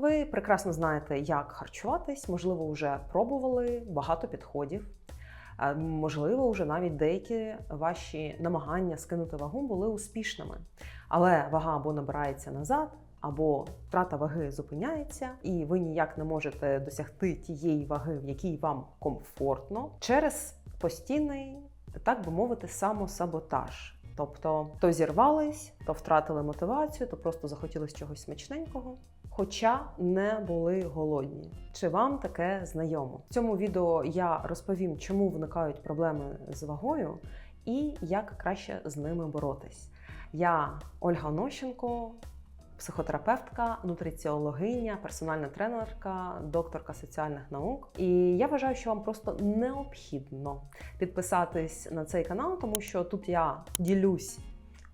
Ви прекрасно знаєте, як харчуватись, можливо, вже пробували багато підходів. Е, Можливо, вже навіть деякі ваші намагання скинути вагу були успішними. Але вага або набирається назад, або втрата ваги зупиняється, і ви ніяк не можете досягти тієї ваги, в якій вам комфортно, через постійний, так би мовити, самосаботаж. Тобто то зірвались, то втратили мотивацію, то просто захотілося чогось смачненького, хоча не були голодні. Чи вам таке знайомо? В цьому відео я розповім, чому виникають проблеми з вагою і як краще з ними боротись. Я Ольга Нощенко, психотерапевтка, нутриціологиня, персональна тренерка, докторка соціальних наук. І я вважаю, що вам просто необхідно підписатись на цей канал, тому що тут я ділюсь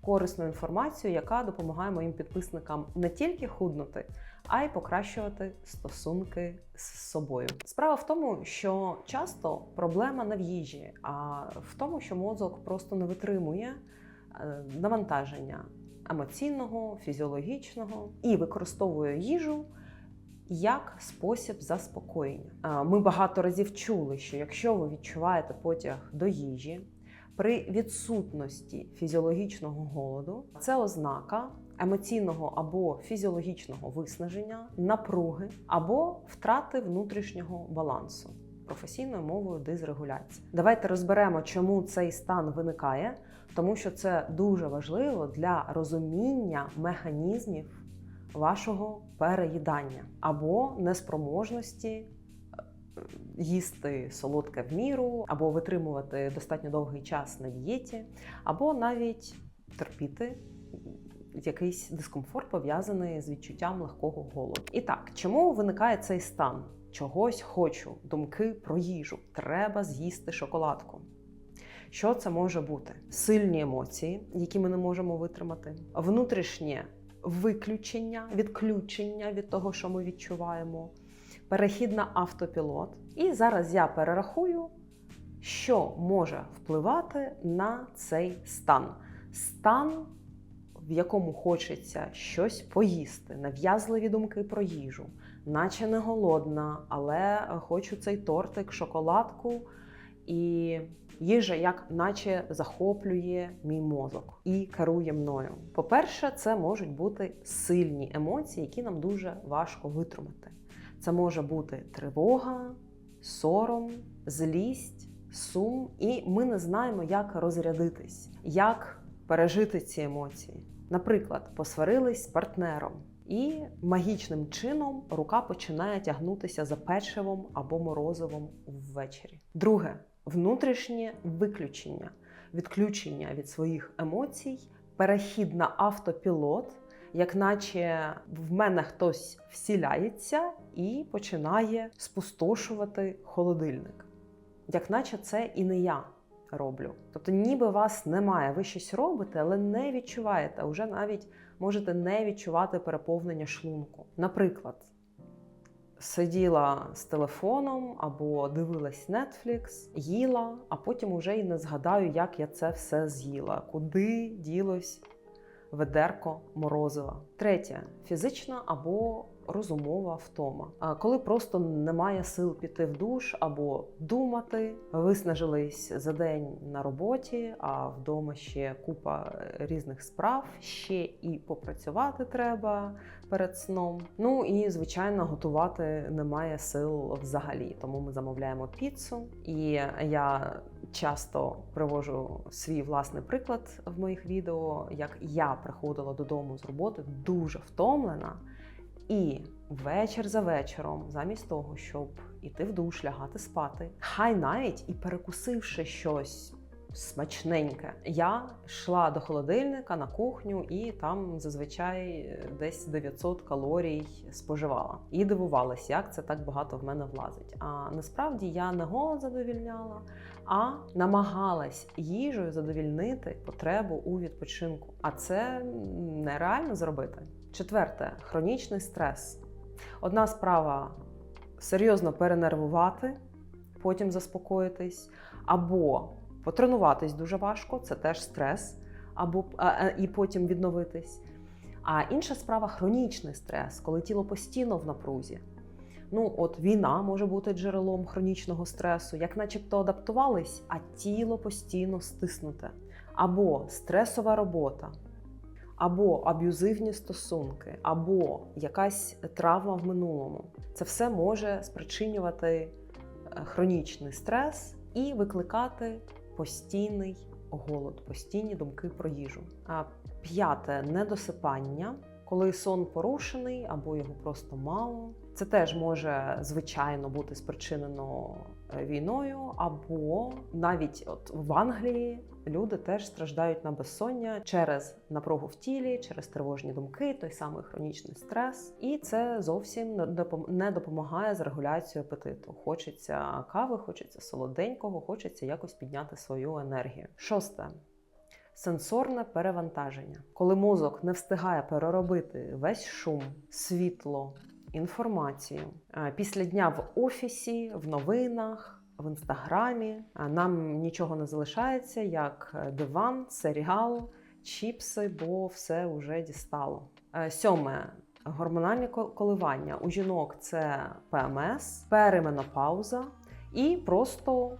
корисною інформацією, яка допомагає моїм підписникам не тільки худнути, а й покращувати стосунки з собою. Справа в тому, що часто проблема не в їжі, а в тому, що мозок просто не витримує е, навантаження емоційного, фізіологічного і використовує їжу як спосіб заспокоєння. Е, Ми багато разів чули, що якщо ви відчуваєте потяг до їжі при відсутності фізіологічного голоду, це ознака емоційного або фізіологічного виснаження, напруги або втрати внутрішнього балансу. Професійною мовою дизрегуляція. Давайте розберемо, чому цей стан виникає, тому що це дуже важливо для розуміння механізмів вашого переїдання або неспроможності їсти солодке в міру, або витримувати достатньо довгий час на дієті, або навіть терпіти якийсь дискомфорт пов'язаний з відчуттям легкого голоду. І так, чому виникає цей стан? Чогось хочу, думки про їжу. Треба з'їсти шоколадку. Що це може бути? Сильні емоції, які ми не можемо витримати, внутрішнє виключення, відключення від того, що ми відчуваємо, перехід на автопілот. І зараз я перерахую, що може впливати на цей стан. Стан, в якому хочеться щось поїсти, нав'язливі думки про їжу, наче не голодна, але хочу цей тортик, шоколадку. І їжа, як наче захоплює мій мозок і керує мною. По-перше, це можуть бути сильні емоції, які нам дуже важко витримати. Це може бути тривога, сором, злість, сум, і ми не знаємо, як розрядитись, як пережити ці емоції. Наприклад, посварились з партнером. І магічним чином рука починає тягнутися за печивом або морозивом ввечері. Друге внутрішнє виключення, відключення від своїх емоцій, перехід на автопілот, як наче в мене хтось всіляється і починає спустошувати холодильник. Як наче це і не я роблю. Тобто, ніби вас немає, ви щось робите, але не відчуваєте, вже навіть можете не відчувати переповнення шлунку. Наприклад, сиділа з телефоном або дивилась Netflix, їла, а потім уже і не згадаю, як я це все з'їла, куди ділось ведерко морозива. Третє фізична або розумова втома. Коли просто немає сил піти в душ або думати, виснажились за день на роботі, а вдома ще купа різних справ, ще і попрацювати треба перед сном. Ну і звичайно, готувати немає сил взагалі. Тому ми замовляємо піцу. І я часто привожу свій власний приклад в моїх відео, як я приходила додому з роботи дуже втомлена. І вечір за вечором, замість того, щоб іти в душ, лягати спати, хай навіть і перекусивши щось смачненьке, я йшла до холодильника на кухню і там зазвичай десь 900 калорій споживала. І дивувалась, як це так багато в мене влазить. А насправді я не голод задовільняла, а намагалась їжею задовільнити потребу у відпочинку. А це нереально зробити. Четверте хронічний стрес. Одна справа серйозно перенервувати, потім заспокоїтись, або потренуватись дуже важко, це теж стрес, або а, і потім відновитись. А інша справа хронічний стрес, коли тіло постійно в напрузі. Ну, от війна може бути джерелом хронічного стресу, як начебто адаптувались, а тіло постійно стиснуте. Або стресова робота, або аб'юзивні стосунки, або якась травма в минулому. Це все може спричинювати е, хронічний стрес і викликати постійний голод, постійні думки про їжу. А п'яте недосипання, коли сон порушений або його просто мало. Це теж може звичайно бути спричинено е, війною, або навіть от в Англії люди теж страждають на безсоння через напругу в тілі, через тривожні думки, той самий хронічний стрес, і це зовсім не допомагає з регуляцією апетиту. Хочеться кави, хочеться солоденького, хочеться якось підняти свою енергію. Шосте. Сенсорне перевантаження, коли мозок не встигає переробити весь шум, світло, інформацію Е, після дня в офісі, в новинах, в інстаграмі. е, Нам нічого не залишається, як е, диван, серіал, чіпси, бо все вже дістало. Сьоме. Гормональні коливання у жінок це ПМС, переменопауза і просто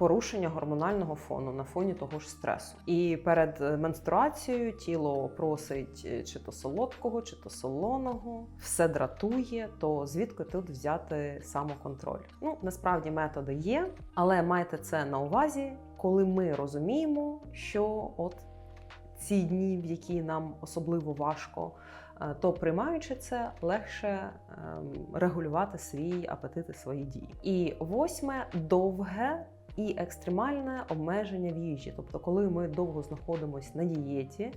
порушення гормонального фону на фоні того ж стресу. І перед е, менструацією тіло просить е, чи то солодкого, чи то солоного, все дратує. То звідки тут взяти самоконтроль? Ну насправді методи є, але майте це на увазі, коли ми розуміємо, що от ці дні, в які нам особливо важко. е, То приймаючи це, легше ем, регулювати свій апетит і свої дії. І восьме довге і екстремальне обмеження в їжі. Тобто, коли ми довго знаходимося на дієті,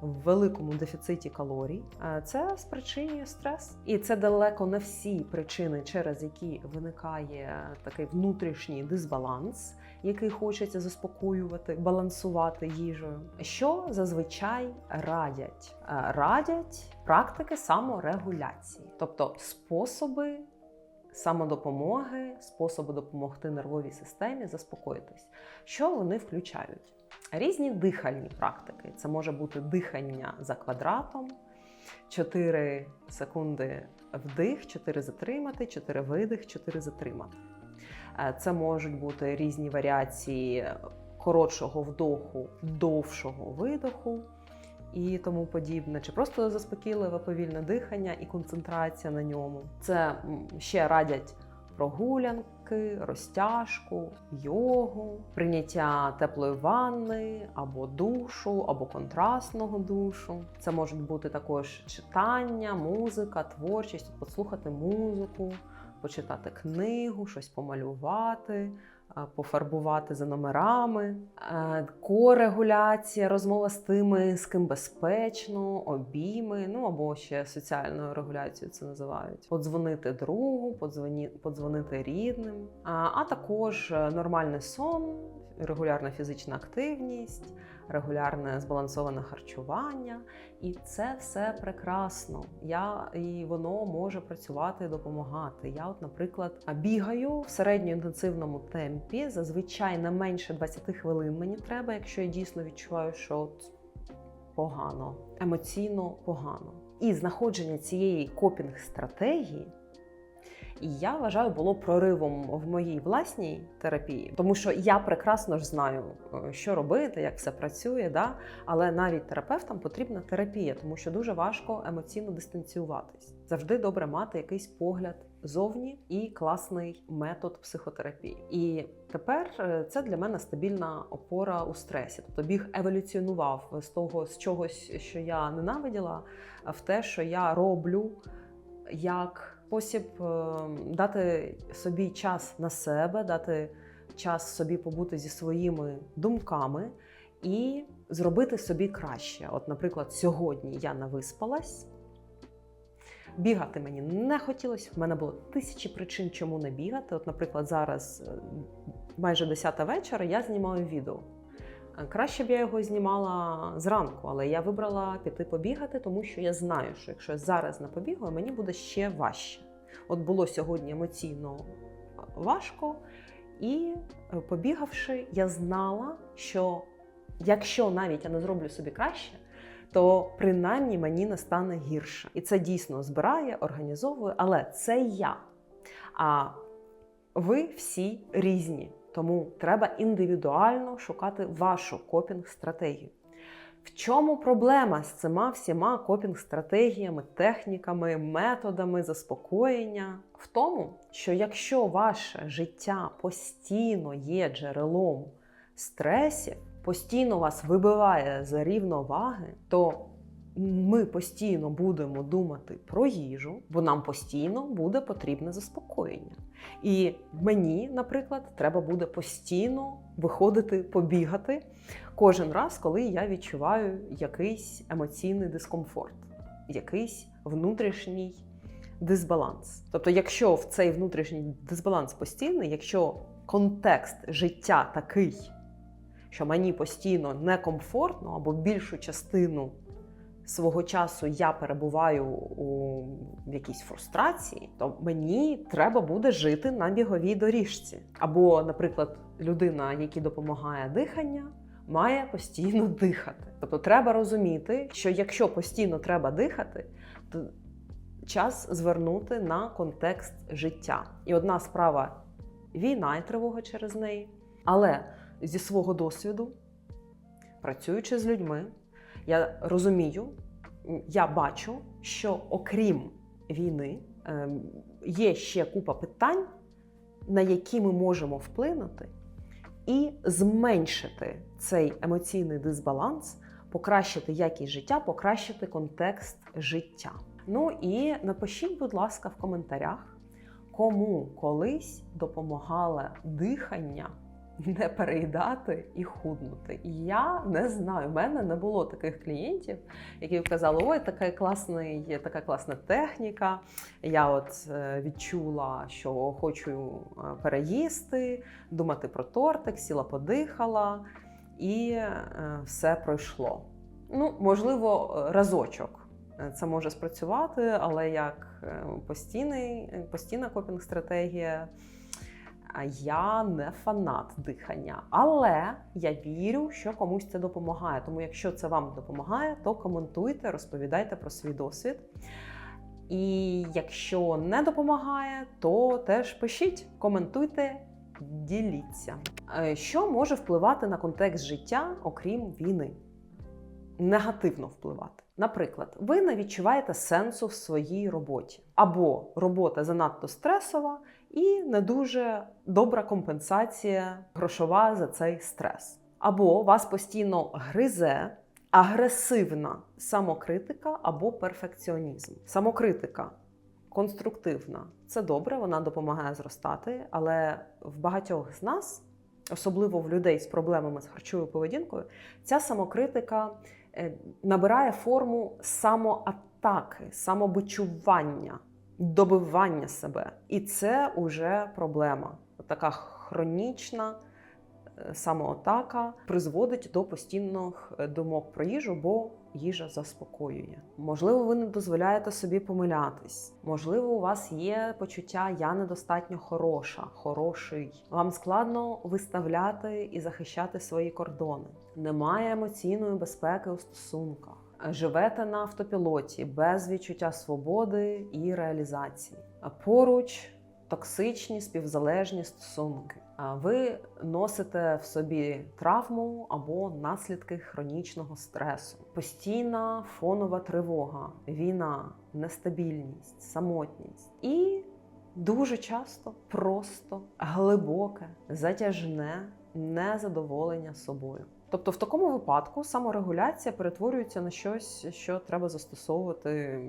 в великому дефіциті калорій, е, це спричинює стрес. І це далеко не всі причини, через які виникає такий внутрішній дисбаланс, який хочеться заспокоювати, балансувати їжею. Що зазвичай радять? Е, Радять практики саморегуляції, тобто способи самодопомоги, способи допомогти нервовій системі заспокоїтись. Що вони включають? Різні дихальні практики. Це може бути дихання за квадратом, 4 секунди вдих, 4 затримати, 4 видих, 4 затримати. Е, Це можуть бути різні варіації коротшого вдоху, довшого видоху і тому подібне, чи просто заспокійливе повільне дихання і концентрація на ньому. Це ще радять прогулянки, розтяжку, йогу, прийняття теплої ванни або душу, або контрастного душу. Це можуть бути також читання, музика, творчість, послухати музику, почитати книгу, щось помалювати. А, Пофарбувати за номерами, Е, корегуляція, розмова з тими, з ким безпечно, обійми, ну або ще соціальною регуляцією це називають. Подзвонити другу, подзвоні, подзвонити рідним, а, а також е, нормальний сон, регулярна фізична активність, регулярне збалансоване харчування. І це все прекрасно. Я і воно може працювати і допомагати. Я, от, наприклад, бігаю в середньоінтенсивному темпі, зазвичай не менше 20 хвилин мені треба, якщо я дійсно відчуваю, що от погано, емоційно погано. І знаходження цієї копінг-стратегії. І я вважаю, було проривом в моїй власній терапії, тому що я прекрасно ж знаю, е, що робити, як все працює. Да? Але навіть терапевтам потрібна терапія, тому що дуже важко емоційно дистанціюватись. Завжди добре мати якийсь погляд зовні і класний метод психотерапії. І тепер е, це для мене стабільна опора у стресі. Тобто біг еволюціонував з того з чогось, що я ненавиділа, в те, що я роблю як спосіб е, дати собі час на себе, дати час собі побути зі своїми думками і зробити собі краще. От, наприклад, сьогодні я нависпалась. Бігати мені не хотілося. В мене було тисячі причин, чому не бігати. От, наприклад, зараз е, майже 10 вечора я знімаю відео. Е, Краще б я його знімала зранку, але я вибрала піти побігати, тому що я знаю, що якщо я зараз не побігаю, мені буде ще важче. От було сьогодні емоційно важко, і е, побігавши, я знала, що якщо навіть я не зроблю собі краще, то принаймні мені не стане гірше. І це дійсно збирає, організовує, але це я. А ви всі різні. Тому треба індивідуально шукати вашу копінг-стратегію. В чому проблема з цими всіма копінг-стратегіями, техніками, методами заспокоєння? В тому, що якщо ваше життя постійно є джерелом стресів, постійно вас вибиває за рівноваги, то ми постійно будемо думати про їжу, бо нам постійно буде потрібне заспокоєння. І мені, наприклад, треба буде постійно виходити, побігати кожен раз, коли я відчуваю якийсь емоційний дискомфорт, якийсь внутрішній дисбаланс. Тобто, якщо в цей внутрішній дисбаланс постійний, якщо контекст життя такий, що мені постійно некомфортно або більшу частину свого часу я перебуваю у якійсь фрустрації, то мені треба буде жити на біговій доріжці. Або, наприклад, людина, якій допомагає дихання, має постійно дихати. Тобто, треба розуміти, що якщо постійно треба дихати, то час звернути на контекст життя. І одна справа війна і тривога через неї. Але зі свого досвіду, працюючи з людьми, я розумію, я бачу, що окрім війни ем, є ще купа питань, на які ми можемо вплинути, і зменшити цей емоційний дисбаланс, покращити якість життя, покращити контекст життя. Ну і напишіть, будь ласка, в коментарях, кому колись допомагало дихання не переїдати і худнути. І я не знаю, в мене не було таких клієнтів, які казали, ой, така класний, така класна техніка. Я от е, відчула, що хочу е, переїсти, думати про тортик, сіла, подихала, і е, все пройшло. Ну, можливо, разочок. Це може спрацювати, але як постійний, постійна копінг-стратегія я не фанат дихання, але я вірю, що комусь це допомагає. Тому, якщо це вам допомагає, то коментуйте, розповідайте про свій досвід. І якщо не допомагає, то теж пишіть, коментуйте, діліться. Е, що може впливати на контекст життя, окрім війни? Негативно впливати. Наприклад, ви не відчуваєте сенсу в своїй роботі, або робота занадто стресова, і не дуже добра компенсація грошова за цей стрес. Або вас постійно гризе агресивна самокритика або перфекціонізм. Самокритика конструктивна це добре, вона допомагає зростати, але в багатьох з нас, особливо в людей з проблемами з харчовою поведінкою, ця самокритика е, набирає форму самоатаки, самобичування добивання себе. І це вже проблема. Така хронічна е, самоатака призводить до постійних е, думок про їжу, бо їжа заспокоює. Можливо, ви не дозволяєте собі помилятись. Можливо, у вас є почуття Я недостатньо хороша, хороший. Вам складно виставляти і захищати свої кордони. Немає емоційної безпеки у стосунках живете на автопілоті без відчуття свободи і реалізації. Поруч токсичні співзалежні стосунки. Ви носите в собі травму або наслідки хронічного стресу, постійна фонова тривога, війна, нестабільність, самотність і дуже часто просто глибоке, затяжне незадоволення собою. Тобто, в такому випадку саморегуляція перетворюється на щось, що треба застосовувати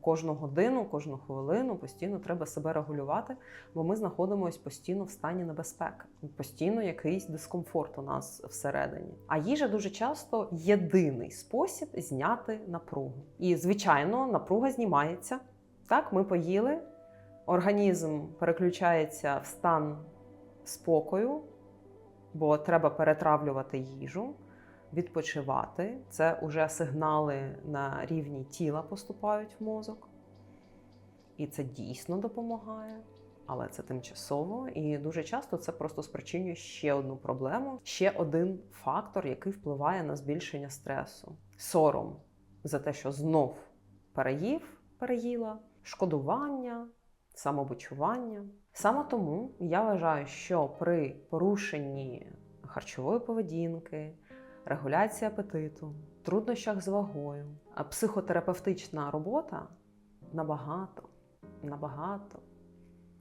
кожну годину, кожну хвилину. Постійно треба себе регулювати, бо ми знаходимося постійно в стані небезпеки, постійно якийсь дискомфорт у нас всередині. А їжа дуже часто єдиний спосіб зняти напругу. І, звичайно, напруга знімається. Так, ми поїли, організм переключається в стан спокою бо треба перетравлювати їжу, відпочивати. Це вже сигнали на рівні тіла поступають в мозок. І це дійсно допомагає, але це тимчасово. І дуже часто це просто спричинює ще одну проблему, ще один фактор, який впливає на збільшення стресу. сором за те, що знов переїв, переїла, шкодування, самобичування. Саме тому я вважаю, що при порушенні харчової поведінки, регуляції апетиту, труднощах з вагою, психотерапевтична робота набагато, набагато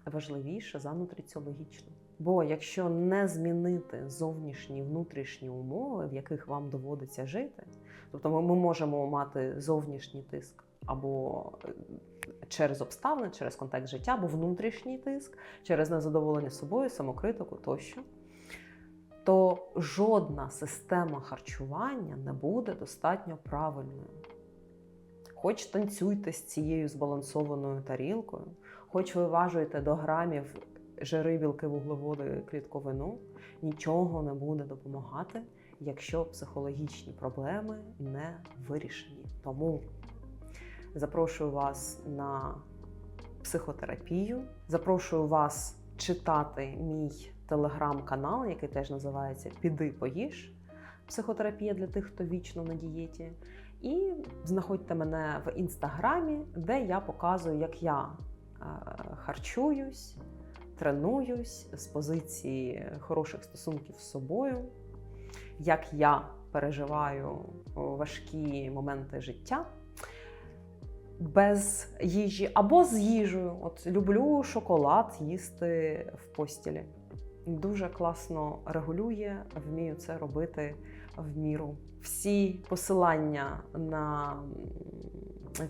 важливіша за нутриціологічну. Бо якщо не змінити зовнішні внутрішні умови, в яких вам доводиться жити, тобто ми, ми можемо мати зовнішній тиск або е, через обставини, через контекст життя, або внутрішній тиск, через незадоволення собою, самокритику тощо, то жодна система харчування не буде достатньо правильною. Хоч танцюйте з цією збалансованою тарілкою, хоч виважуєте до грамів жири, білки, вуглеводи, клітковину, нічого не буде допомагати, якщо психологічні проблеми не вирішені. Тому запрошую вас на психотерапію, запрошую вас читати мій телеграм-канал, який теж називається Піди поїж. Психотерапія для тих, хто вічно на дієті. І знаходьте мене в інстаграмі, де я показую, як я е, харчуюсь, тренуюсь з позиції хороших стосунків з собою, як я переживаю важкі моменти життя без їжі або з їжею. От люблю шоколад їсти в постілі. Дуже класно регулює, вмію це робити в міру. Всі посилання на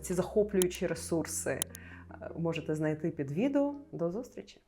ці захоплюючі ресурси е, можете знайти під відео. До зустрічі!